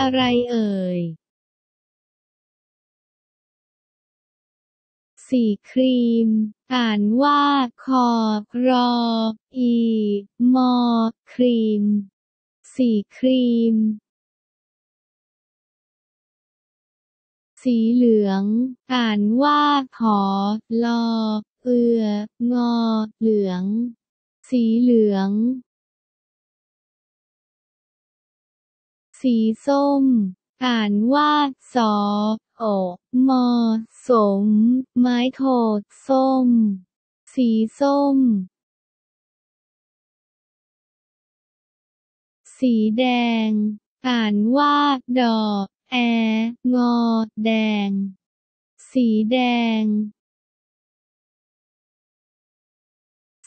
อะไรเอ่ยสีครีม อ่านว่า คอ รอ อี มอ ครีม สีครีม สีเหลือง อ่านว่าหอลอ เอือ งอ เหลือง สีเหลือง สีส้ม อ่านว่าสอโอมอสม ไม้โทส้ม สีส้ม สีแดง อ่านว่าดอแองอแดง สีแดง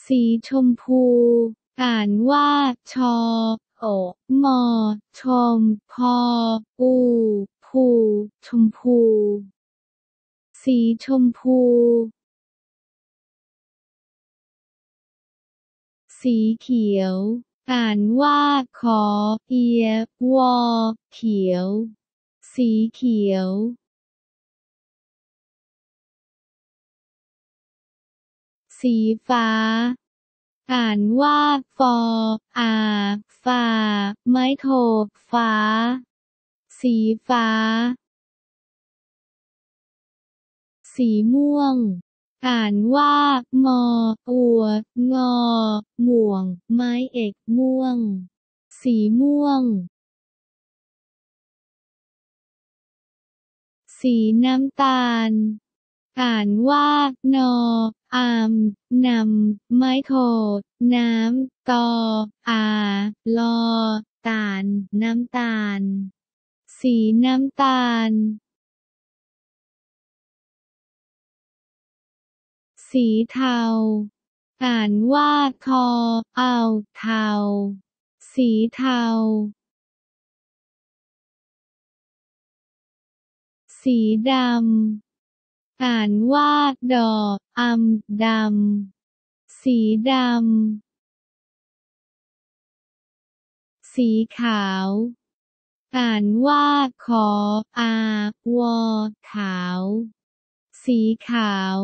สีชมพู อ่านว่าชอ อมอชม พอ อูพูชมพู สีชมพู สีเขียว อ่านว่าขอเอียวอเขียว สีเขียว สีฟ้า อ่านว่าฟออาฟา ไม้โท ฟ้า สีฟ้า สีม่วง อ่านว่า มอ อัว งอ ม่วง ไม้เอกม่วง สีม่วง สีน้ำตาล อ่านว่า นอ อาม นำ ไม้โท น้ำ ตอ อา ลอ ตาล น้ำตาล สีน้ำตาล สีเทา อ่านว่าทอเอาเทา สีเทา สีดำ อ่านว่า ดออำดำ สีดำ สีขาว อ่านว่า ขอ อา วอ ขาว สีขาว